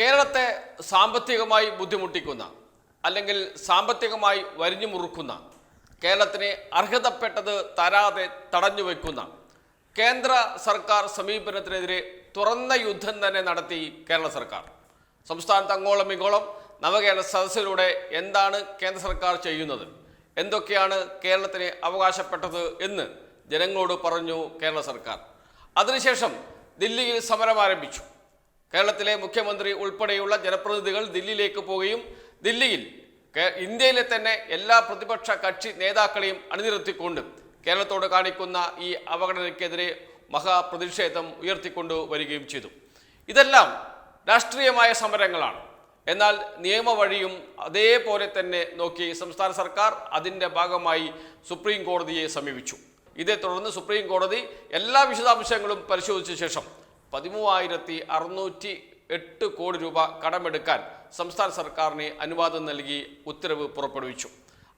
കേരളത്തെ സാമ്പത്തികമായി ബുദ്ധിമുട്ടിക്കുന്ന അല്ലെങ്കിൽ സാമ്പത്തികമായി വരിഞ്ഞു മുറുക്കുന്ന കേരളത്തിന് അർഹതപ്പെട്ടത് തരാതെ തടഞ്ഞു വയ്ക്കുന്ന കേന്ദ്ര സർക്കാർ സമീപനത്തിനെതിരെ തുറന്ന യുദ്ധം തന്നെ നടത്തി കേരള സർക്കാർ. സംസ്ഥാനത്ത് അങ്ങോളം ഇങ്ങോളം നവകേരള സദസ്സിലൂടെ എന്താണ് കേന്ദ്ര സർക്കാർ ചെയ്യുന്നത്? എന്തൊക്കെയാണ് കേരളത്തിന് അവകാശപ്പെട്ടത് എന്ന് ജനങ്ങളോട് പറഞ്ഞു കേരള സർക്കാർ. അതിനുശേഷം ദില്ലിയിൽ സമരം ആരംഭിച്ചു. കേരളത്തിലെ മുഖ്യമന്ത്രി ഉൾപ്പെടെയുള്ള ജനപ്രതിനിധികൾ ദില്ലിയിലേക്ക് പോവുകയും ദില്ലിയിൽ ഇന്ത്യയിലെ തന്നെ എല്ലാ പ്രതിപക്ഷ കക്ഷി നേതാക്കളെയും അണിനിരത്തിക്കൊണ്ട് കേരളത്തോട് കാണിക്കുന്ന ഈ അവഗണനയ്ക്കെതിരെ മഹാപ്രതിഷേധം ഉയർത്തിക്കൊണ്ടു വരികയും ചെയ്തു. ഇതെല്ലാം രാഷ്ട്രീയമായ സമരങ്ങളാണ്. എന്നാൽ നിയമവഴിയും അതേപോലെ തന്നെ നോക്കി സംസ്ഥാന സർക്കാർ അതിന്റെ ഭാഗമായി സുപ്രീം കോടതിയെ സമീപിച്ചു. ഇതേ തുടർന്ന് സുപ്രീം കോടതി എല്ലാ വിശദാംശങ്ങളും പരിശോധിച്ച ശേഷം പതിമൂവായിരത്തി അറുന്നൂറ്റി എട്ട് കോടി രൂപ കടമെടുക്കാൻ സംസ്ഥാന സർക്കാരിന് അനുവാദം നൽകി ഉത്തരവ് പുറപ്പെടുവിച്ചു.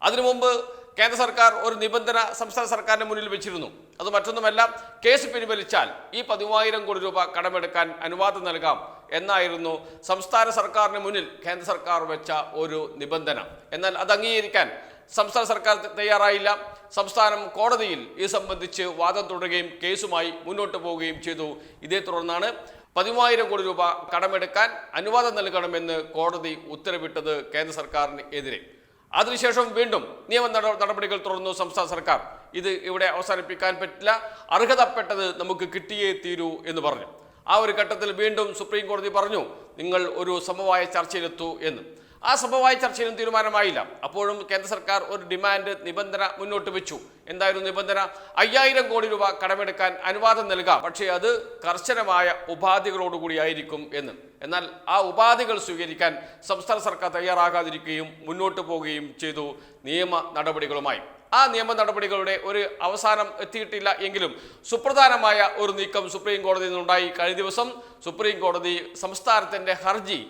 അതിനു മുമ്പ് കേന്ദ്ര സർക്കാർ ഒരു നിബന്ധന സംസ്ഥാന സർക്കാരിന് മുന്നിൽ വെച്ചിരുന്നു. അത് മറ്റൊന്നുമല്ല കേസ് പിൻവലിച്ചാൽ ഈ പതിമൂവായിരം കോടി രൂപ കടമെടുക്കാൻ അനുവാദം നൽകാം എന്നായിരുന്നു സംസ്ഥാന സർക്കാരിന് മുന്നിൽ കേന്ദ്ര സർക്കാർ വെച്ച ഒരു നിബന്ധന. എന്നാൽ അത് അംഗീകരിക്കാൻ സംസ്ഥാന സർക്കാർ തയ്യാറായില്ല. സംസ്ഥാനം കോടതിയിൽ ഇത് സംബന്ധിച്ച് വാദം തുടരുകയും കേസുമായി മുന്നോട്ട് പോവുകയും ചെയ്തു. ഇതേ തുടർന്നാണ് പതിമൂവായിരം കോടി രൂപ കടമെടുക്കാൻ അനുവാദം നൽകണമെന്ന് കോടതി ഉത്തരവിട്ടത് കേന്ദ്ര സർക്കാരിന് എതിരെ അതിനുശേഷം വീണ്ടും നിയമ നട- നടപടികൾ തുടർന്നു സംസ്ഥാന സർക്കാർ. ഇത് ഇവിടെ അവസാനിപ്പിക്കാൻ പറ്റില്ല. അർഹതപ്പെട്ടത് നമുക്ക് കിട്ടിയേ തീരൂ എന്ന് പറഞ്ഞു. ആ ഒരു ഘട്ടത്തിൽ വീണ്ടും സുപ്രീം കോടതി പറഞ്ഞു നിങ്ങൾ ഒരു സമവായ ചർച്ചയിലെത്തൂ എന്ന്. ആ സമവായ ചർച്ചയിലും തീരുമാനമായില്ല. അപ്പോഴും കേന്ദ്ര സർക്കാർ ഒരു ഡിമാൻഡ് നിബന്ധന മുന്നോട്ട് വെച്ചു. എന്തായിരുന്നു നിബന്ധന? അയ്യായിരം കോടി രൂപ കടമെടുക്കാൻ അനുവാദം നൽകാം. പക്ഷേ അത് കർശനമായ ഉപാധികളോടുകൂടിയായിരിക്കും എന്ന്. എന്നാൽ ആ ഉപാധികൾ സ്വീകരിക്കാൻ സംസ്ഥാന സർക്കാർ തയ്യാറാകാതിരിക്കുകയും മുന്നോട്ട് പോവുകയും ചെയ്തു നിയമ നടപടികളുമായി. ആ നിയമ നടപടികളുടെ ഒരു അവസാനം എത്തിയിട്ടില്ല എങ്കിലും സുപ്രധാനമായ ഒരു നീക്കം സുപ്രീം കോടതിയിൽ നിന്നുണ്ടായി. കഴിഞ്ഞ ദിവസം സുപ്രീം കോടതി സംസ്ഥാനത്തിന്റെ ഹർജി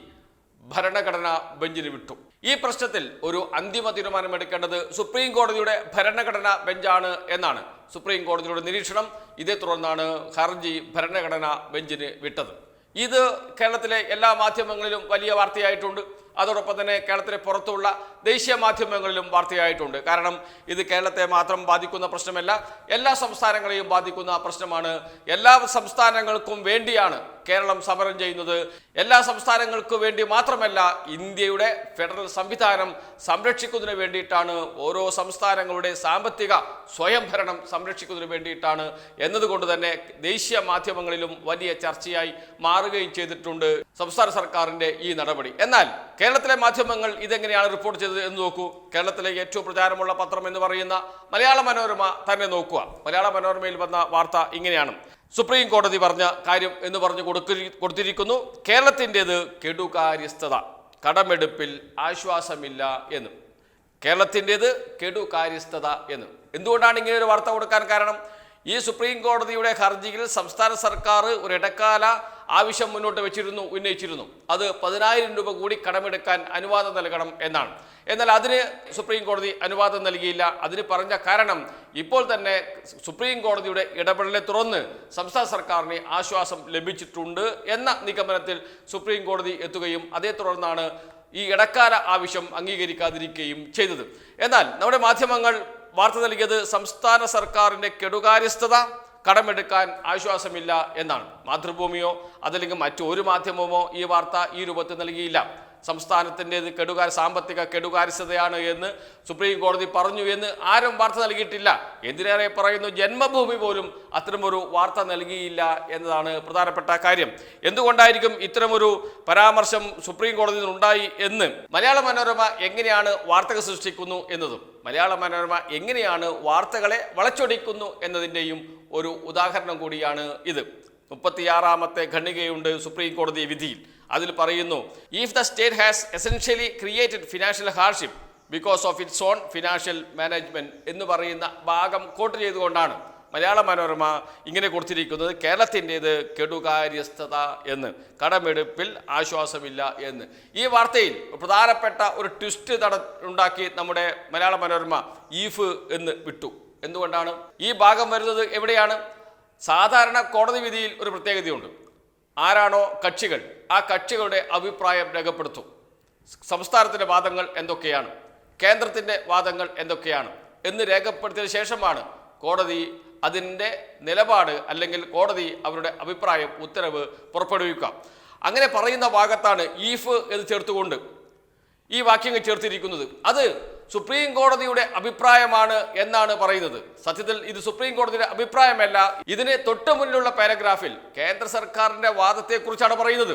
ഭരണഘടനാ ബെഞ്ചിന് വിട്ടു. ഈ പ്രശ്നത്തിൽ ഒരു അന്തിമ തീരുമാനമെടുക്കേണ്ടത് സുപ്രീം കോടതിയുടെ ഭരണഘടനാ ബെഞ്ചാണ് എന്നാണ് സുപ്രീം കോടതിയുടെ നിരീക്ഷണം. ഇതേ തുടർന്നാണ് ഹർജി ഭരണഘടനാ ബെഞ്ചിന് വിട്ടത്. ഇത് കേരളത്തിലെ എല്ലാ മാധ്യമങ്ങളിലും വലിയ വാർത്തയായിട്ടുണ്ട്. അതോടൊപ്പം തന്നെ കേരളത്തിലെ പുറത്തുള്ള ദേശീയ മാധ്യമങ്ങളിലും വാർത്തയായിട്ടുണ്ട്. കാരണം ഇത് കേരളത്തെ മാത്രം ബാധിക്കുന്ന പ്രശ്നമല്ല എല്ലാ സംസ്ഥാനങ്ങളെയും ബാധിക്കുന്ന പ്രശ്നമാണ്. എല്ലാ സംസ്ഥാനങ്ങൾക്കും വേണ്ടിയാണ് കേരളം സമരം ചെയ്യുന്നത്. എല്ലാ സംസ്ഥാനങ്ങൾക്കും വേണ്ടി മാത്രമല്ല ഇന്ത്യയുടെ ഫെഡറൽ സംവിധാനം സംരക്ഷിക്കുന്നതിന് വേണ്ടിയിട്ടാണ് ഓരോ സംസ്ഥാനങ്ങളുടെ സാമ്പത്തിക സ്വയംഭരണം സംരക്ഷിക്കുന്നതിന് വേണ്ടിയിട്ടാണ് എന്നതുകൊണ്ട് തന്നെ ദേശീയ മാധ്യമങ്ങളിലും വലിയ ചർച്ചയായി മാറുകയും ചെയ്തിട്ടുണ്ട് സംസ്ഥാന സർക്കാരിന്റെ ഈ നടപടി. എന്നാൽ കേരളത്തിലെ മാധ്യമങ്ങൾ ഇതെങ്ങനെയാണ് റിപ്പോർട്ട് ചെയ്തത് എന്ന് നോക്കൂ. കേരളത്തിലെ ഏറ്റവും പ്രചാരമുള്ള പത്രം എന്ന് പറയുന്ന മലയാള മനോരമ തന്നെ നോക്കുക. മലയാള മനോരമയിൽ വന്ന വാർത്ത ഇങ്ങനെയാണ്. സുപ്രീം കോടതി പറഞ്ഞ കാര്യം എന്ന് പറഞ്ഞു കൊടുത്തിരിക്കുന്നു. കേരളത്തിന്റെത് കെടുകാര്യസ്ഥത കടമെടുപ്പിൽ ആശ്വാസമില്ല എന്ന്. കേരളത്തിന്റെത് കെടുകാര്യസ്ഥത എന്ന്. എന്തുകൊണ്ടാണ് ഇങ്ങനെ ഒരു വാർത്ത കൊടുക്കാൻ കാരണം? ഈ സുപ്രീം കോടതിയുടെ ഹർജിയിൽ സംസ്ഥാന സർക്കാർ ഒരു ഇടക്കാല ആവശ്യം മുന്നോട്ട് വെച്ചിരുന്നു ഉന്നയിച്ചിരുന്നു. അത് പതിനായിരം രൂപ കൂടി കടമെടുക്കാൻ അനുവാദം നൽകണം എന്നാണ്. എന്നാൽ അതിന് സുപ്രീം കോടതി അനുവാദം നൽകിയില്ല. അതിന് പറഞ്ഞ കാരണം ഇപ്പോൾ തന്നെ സുപ്രീം കോടതിയുടെ ഇടപെടലെ തുറന്ന് സംസ്ഥാന സർക്കാരിന് ആശ്വാസം ലഭിച്ചിട്ടുണ്ട് എന്ന നിഗമനത്തിൽ സുപ്രീം കോടതി എത്തുകയും അതേ തുടർന്നാണ് ഈ ഇടക്കാല ആവശ്യം അംഗീകരിക്കാതിരിക്കുകയും ചെയ്തത്. എന്നാൽ നമ്മുടെ മാധ്യമങ്ങൾ വാർത്ത നൽകിയത് സംസ്ഥാന സർക്കാരിന്റെ കെടുകാര്യസ്ഥത കടമെടുക്കാൻ ആശ്വാസമില്ല എന്നാണ്. മാതൃഭൂമിയോ അതല്ലെങ്കിൽ മറ്റൊരു മാധ്യമമോ ഈ വാർത്ത ഈ രൂപത്തിൽ നൽകിയില്ല. സംസ്ഥാനത്തിന്റെത് കെടുകാര സാമ്പത്തിക കെടുകാര്യസ്ഥതയാണ് എന്ന് സുപ്രീം കോടതി പറഞ്ഞു എന്ന് ആരും വാർത്ത നൽകിയിട്ടില്ല. എന്തിനേറെ പറയുന്നു? ജന്മഭൂമി പോലും അത്തരമൊരു വാർത്ത നൽകിയില്ല എന്നതാണ് പ്രധാനപ്പെട്ട കാര്യം. എന്തുകൊണ്ടായിരിക്കും ഇത്തരമൊരു പരാമർശം സുപ്രീം കോടതിയിൽ ഉണ്ടായി എന്ന്? മലയാള മനോരമ എങ്ങനെയാണ് വാർത്തകൾ സൃഷ്ടിക്കുന്നു എന്നതും മലയാള മനോരമ എങ്ങനെയാണ് വാർത്തകളെ വളച്ചൊടിക്കുന്നു എന്നതിന്റെയും ഒരു ഉദാഹരണം കൂടിയാണ് ഇത്. മുപ്പത്തിയാറാമത്തെ ഖണ്ഡികയുണ്ട് സുപ്രീം കോടതി വിധിയിൽ. അതിൽ പറയുന്നു if the state has essentially created financial hardship because of its own financial management എന്ന് പറയുന്ന ഭാഗം കോട്ട് ചെയ്തുകൊണ്ടാണ് മലയാള മനോരമ ഇങ്ങനെ കൊടുത്തിരിക്കുന്നത് കേരളത്തിന്റേത് കെടുകാര്യസ്ഥത എന്ന് കടമെടുപ്പിൽ ആശ്വാസമില്ല എന്ന്. ഈ വാർത്തയിൽ പ്രധാനപ്പെട്ട ഒരു ട്വിസ്റ്റ് നട ഉണ്ടാക്കി നമ്മുടെ മലയാള മനോരമ ഈഫ് എന്ന് വിട്ടു. എന്തുകൊണ്ടാണ്? ഈ ഭാഗം വരുന്നത് എവിടെയാണ്? സാധാരണ കോടതി വിധിയിൽ ഒരു പ്രത്യേകതയുണ്ട്. ആരാണോ കക്ഷികൾ ആ കക്ഷികളുടെ അഭിപ്രായം രേഖപ്പെടുത്തും. സംസ്ഥാനത്തിന്റെ വാദങ്ങൾ എന്തൊക്കെയാണ്? കേന്ദ്രത്തിന്റെ വാദങ്ങൾ എന്തൊക്കെയാണ്? എന്ന് രേഖപ്പെടുത്തിയ ശേഷമാണ് കോടതി അതിന്റെ നിലപാട് അല്ലെങ്കിൽ കോടതി അവരുടെ അഭിപ്രായം ഉത്തരവ് പുറപ്പെടുവിക്കുക. അങ്ങനെ പറയുന്ന ഭാഗത്താണ് ഈഫ് എന്ന് ചേർത്തുകൊണ്ട് ഈ വാക്യങ്ങൾ ചേർത്തിരിക്കുന്നത്. അത് സുപ്രീം കോടതിയുടെ അഭിപ്രായമാണ് എന്നാണ് പറയുന്നത്. സത്യത്തിൽ ഇത് സുപ്രീം കോടതിയുടെ അഭിപ്രായമല്ല. ഇതിന് തൊട്ട് മുന്നിലുള്ള പാരഗ്രാഫിൽ കേന്ദ്ര സർക്കാരിന്റെ വാദത്തെക്കുറിച്ചാണ് പറയുന്നത്.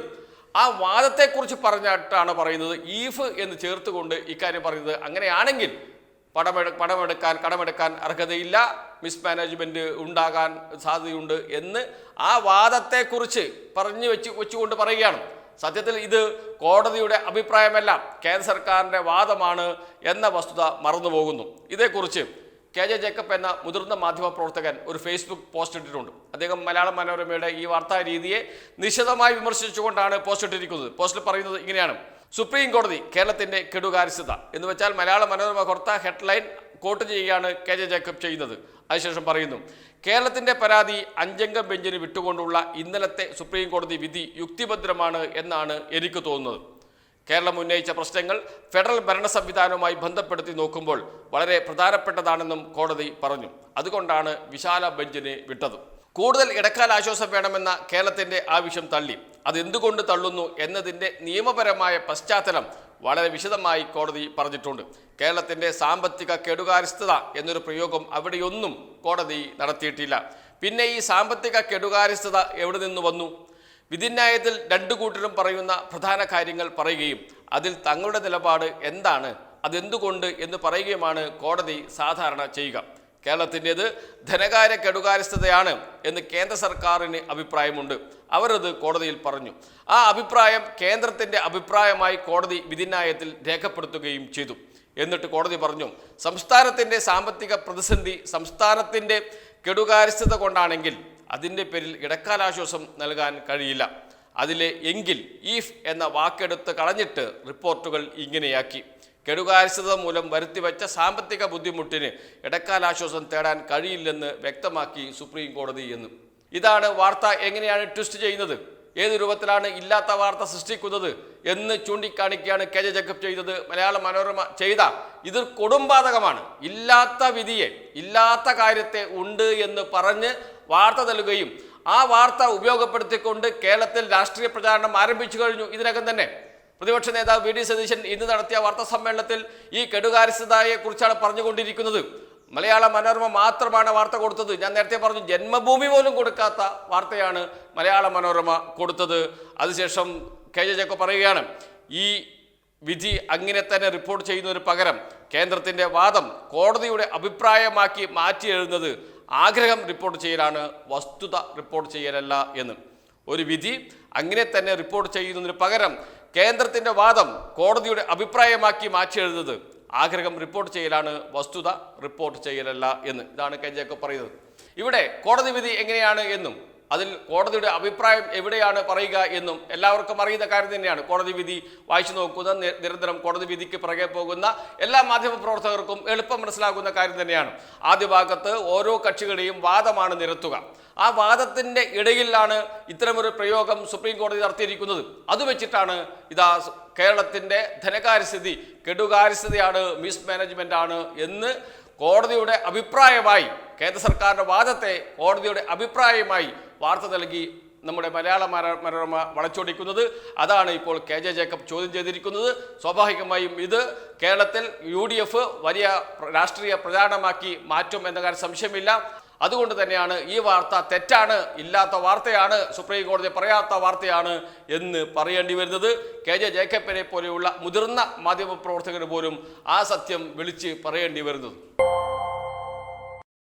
ആ വാദത്തെക്കുറിച്ച് പറഞ്ഞിട്ടാണ് പറയുന്നത് ഈഫ് എന്ന് ചേർത്തുകൊണ്ട് ഇക്കാര്യം പറയുന്നത്. അങ്ങനെയാണെങ്കിൽ പണമെടു പണമെടുക്കാൻ കടമെടുക്കാൻ അർഹതയില്ല. മിസ്മാനേജ്മെന്റ് ഉണ്ടാകാൻ സാധ്യതയുണ്ട് എന്ന് ആ വാദത്തെക്കുറിച്ച് പറഞ്ഞു വെച്ച് വെച്ചുകൊണ്ട് പറയുകയാണ്. സത്യത്തിൽ ഇത് കോടതിയുടെ അഭിപ്രായമല്ല. കേന്ദ്ര സർക്കാരിന്റെ വാദമാണ് എന്ന വസ്തുത മറന്നുപോകുന്നു. ഇതേക്കുറിച്ച് കെ ജെ ജേക്കബ് എന്ന മുതിർന്ന മാധ്യമപ്രവർത്തകൻ ഒരു ഫേസ്ബുക്ക് പോസ്റ്റ് ഇട്ടിട്ടുണ്ട്. അദ്ദേഹം മലയാള മനോരമയുടെ ഈ വാർത്താ രീതിയെ നിശിതമായി വിമർശിച്ചുകൊണ്ടാണ് പോസ്റ്റ് ഇട്ടിരിക്കുന്നത്. പോസ്റ്റിൽ പറയുന്നത് ഇങ്ങനെയാണ്. സുപ്രീം കോടതി കേരളത്തിന്റെ കെടുകാര്യസ്ഥത എന്ന് വെച്ചാൽ മലയാള മനോരമ കൊടുത്ത ഹെഡ്ലൈൻ കോട്ട് ചെയ്യുകയാണ് കെ ജെ ജേക്കബ് ചെയ്യുന്നത്. അതിനുശേഷം പറയുന്നു കേരളത്തിന്റെ പരാതി അഞ്ചംഗ ബെഞ്ചിന് വിട്ടുകൊണ്ടുള്ള ഇന്നലത്തെ സുപ്രീം കോടതി വിധി യുക്തിഭദ്രമാണ് എന്നാണ് എനിക്ക് തോന്നുന്നത്. കേരളം ഉന്നയിച്ച പ്രശ്നങ്ങൾ ഫെഡറൽ ഭരണ സംവിധാനവുമായി ബന്ധപ്പെടുത്തി നോക്കുമ്പോൾ വളരെ പ്രധാനപ്പെട്ടതാണെന്നും കോടതി പറഞ്ഞു. അതുകൊണ്ടാണ് വിശാല ബെഞ്ചിന് വിട്ടത്. കൂടുതൽ ഇടക്കാല ആശ്വാസം വേണമെന്ന കേരളത്തിന്റെ ആവശ്യം തള്ളി. അതെന്തുകൊണ്ട് തള്ളുന്നു എന്നതിന്റെ നിയമപരമായ പശ്ചാത്തലം വളരെ വിശദമായി കോടതി പറഞ്ഞിട്ടുണ്ട്. കേരളത്തിന്റെ സാമ്പത്തിക കെടുകാര്യസ്ഥത എന്നൊരു പ്രയോഗം അവിടെയൊന്നും കോടതി നടത്തിയിട്ടില്ല. പിന്നെ ഈ സാമ്പത്തിക കെടുകാര്യസ്ഥത എവിടെ നിന്ന് വന്നു? വിധിന്യായത്തിൽ രണ്ടു കൂട്ടരും പറയുന്ന പ്രധാന കാര്യങ്ങൾ പറയുകയും അതിൽ തങ്ങളുടെ നിലപാട് എന്താണ്? അതെന്തുകൊണ്ട് എന്ന് പറയുകയുമാണ് കോടതി സാധാരണ ചെയ്യുക. കേരളത്തിന്റെത് ധനകാര്യ കെടുകാര്യസ്ഥതയാണ് എന്ന് കേന്ദ്ര സർക്കാരിന് അഭിപ്രായമുണ്ട്. അവരത് കോടതിയിൽ പറഞ്ഞു. ആ അഭിപ്രായം കേന്ദ്രത്തിന്റെ അഭിപ്രായമായി കോടതി വിധിന്യായത്തിൽ രേഖപ്പെടുത്തുകയും ചെയ്തു. എന്നിട്ട് കോടതി പറഞ്ഞു സംസ്ഥാനത്തിന്റെ സാമ്പത്തിക പ്രതിസന്ധി സംസ്ഥാനത്തിന്റെ കെടുകാര്യസ്ഥത കൊണ്ടാണെങ്കിൽ അതിന്റെ പേരിൽ ഇടക്കാലാശ്വാസം നൽകാൻ കഴിയില്ല. അതിലെ എങ്കിൽ ഈഫ് എന്ന വാക്കെടുത്ത് കളഞ്ഞിട്ട് റിപ്പോർട്ടുകൾ ഇങ്ങനെയാക്കി. കെടുകാര്യസ്ഥത മൂലം വരുത്തിവെച്ച സാമ്പത്തിക ബുദ്ധിമുട്ടിന് ഇടക്കാലാശ്വാസം തേടാൻ കഴിയില്ലെന്ന് വ്യക്തമാക്കി സുപ്രീം കോടതി എന്ന്. ഇതാണ് വാർത്ത എങ്ങനെയാണ് ട്വിസ്റ്റ് ചെയ്യുന്നത്? ഏത് രൂപത്തിലാണ് ഇല്ലാത്ത വാർത്ത സൃഷ്ടിക്കുന്നത് എന്ന് ചൂണ്ടിക്കാണിക്കുകയാണ് കെ ജെ ജക്കബ് ചെയ്തത്. മലയാള മനോരമ ചെയ്ത ഇത് കൊടുമ്പാതകമാണ് ഇല്ലാത്ത വിധിയെ ഇല്ലാത്ത കാര്യത്തെ ഉണ്ട് എന്ന് പറഞ്ഞ് വാർത്ത നൽകുകയും ആ വാർത്ത ഉപയോഗപ്പെടുത്തിക്കൊണ്ട് കേരളത്തിൽ രാഷ്ട്രീയ പ്രചാരണം ആരംഭിച്ചു കഴിഞ്ഞു. ഇതിനകം തന്നെ പ്രതിപക്ഷ നേതാവ് വി ഡി സതീശൻ ഇന്ന് നടത്തിയ വാർത്താ സമ്മേളനത്തിൽ ഈ കെടുകാര്യസ്ഥതയെ കുറിച്ചാണ് പറഞ്ഞുകൊണ്ടിരിക്കുന്നത്. മലയാള മനോരമ മാത്രമാണ് വാർത്ത കൊടുത്തത്. ഞാൻ നേരത്തെ പറഞ്ഞു ജന്മഭൂമി പോലും കൊടുക്കാത്ത വാർത്തയാണ് മലയാള മനോരമ കൊടുത്തത്. അതിനുശേഷം കെ ജെ ജേക്കോ പറയുകയാണ് ഈ വിധി അങ്ങനെ തന്നെ റിപ്പോർട്ട് ചെയ്യുന്നതിന് പകരം കേന്ദ്രത്തിന്റെ വാദം കോടതിയുടെ അഭിപ്രായമാക്കി മാറ്റി എഴുതുന്നത് ആഗ്രഹം റിപ്പോർട്ട് ചെയ്യലാണ് വസ്തുത റിപ്പോർട്ട് ചെയ്യലല്ല എന്ന്. ഒരു വിധി അങ്ങനെ തന്നെ റിപ്പോർട്ട് ചെയ്യുന്നതിന് പകരം കേന്ദ്രത്തിന്റെ വാദം കോടതിയുടെ അഭിപ്രായമാക്കി മാറ്റി എഴുതുന്നത് ആഗ്രഹം റിപ്പോർട്ട് ചെയ്യലാണ് വസ്തുത റിപ്പോർട്ട് ചെയ്യലല്ല എന്ന്. ഇതാണ് കെ ജേക്കബ് പറയുന്നത്. ഇവിടെ കോടതി വിധി എങ്ങനെയാണ് എന്നും അതിൽ കോടതിയുടെ അഭിപ്രായം എവിടെയാണ് പറയുക എന്നും എല്ലാവർക്കും അറിയുന്ന കാര്യം തന്നെയാണ്. കോടതി വിധി വായിച്ചു നോക്കുന്ന നിരന്തരം കോടതി വിധിക്ക് പിറകെ പോകുന്ന എല്ലാ മാധ്യമപ്രവർത്തകർക്കും എളുപ്പം മനസ്സിലാകുന്ന കാര്യം തന്നെയാണ്. ആദ്യ ഭാഗത്ത് ഓരോ കക്ഷികളുടെയും വാദമാണ് നിരത്തുക. ആ വാദത്തിന്റെ ഇടയിലാണ് ഇത്തരമൊരു പ്രയോഗം സുപ്രീം കോടതി നടത്തിയിരിക്കുന്നത്. അത് വെച്ചിട്ടാണ് ഇതാ കേരളത്തിന്റെ ധനകാര്യസ്ഥിതി കെടുകാര്യസ്ഥതയാണ് മിസ്മാനേജ്മെന്റ് ആണ് എന്ന് കോടതിയുടെ അഭിപ്രായമായി കേന്ദ്ര സർക്കാരിന്റെ വാദത്തെ കോടതിയുടെ അഭിപ്രായമായി വാർത്ത നൽകി നമ്മുടെ മലയാള മനോരമ വളച്ചൊടിക്കുന്നത്. അതാണ് ഇപ്പോൾ കെ ജെ ജേക്കബ് ചോദ്യം ചെയ്തിരിക്കുന്നത്. സ്വാഭാവികമായും ഇത് കേരളത്തിൽ യു വലിയ രാഷ്ട്രീയ പ്രചാരണമാക്കി മാറ്റും എന്ന കാര്യം സംശയമില്ല. അതുകൊണ്ട് തന്നെയാണ് ഈ വാർത്ത തെറ്റാണ് ഇല്ലാത്ത വാർത്തയാണ് സുപ്രീം കോടതി പറയാത്ത വാർത്തയാണ് എന്ന് പറയേണ്ടി വരുന്നത്. കെ ജെ ജേക്കബിനെ പോലെയുള്ള മുതിർന്ന മാധ്യമപ്രവർത്തകർ പോലും ആ സത്യം വിളിച്ച് പറയേണ്ടി വരുന്നത്.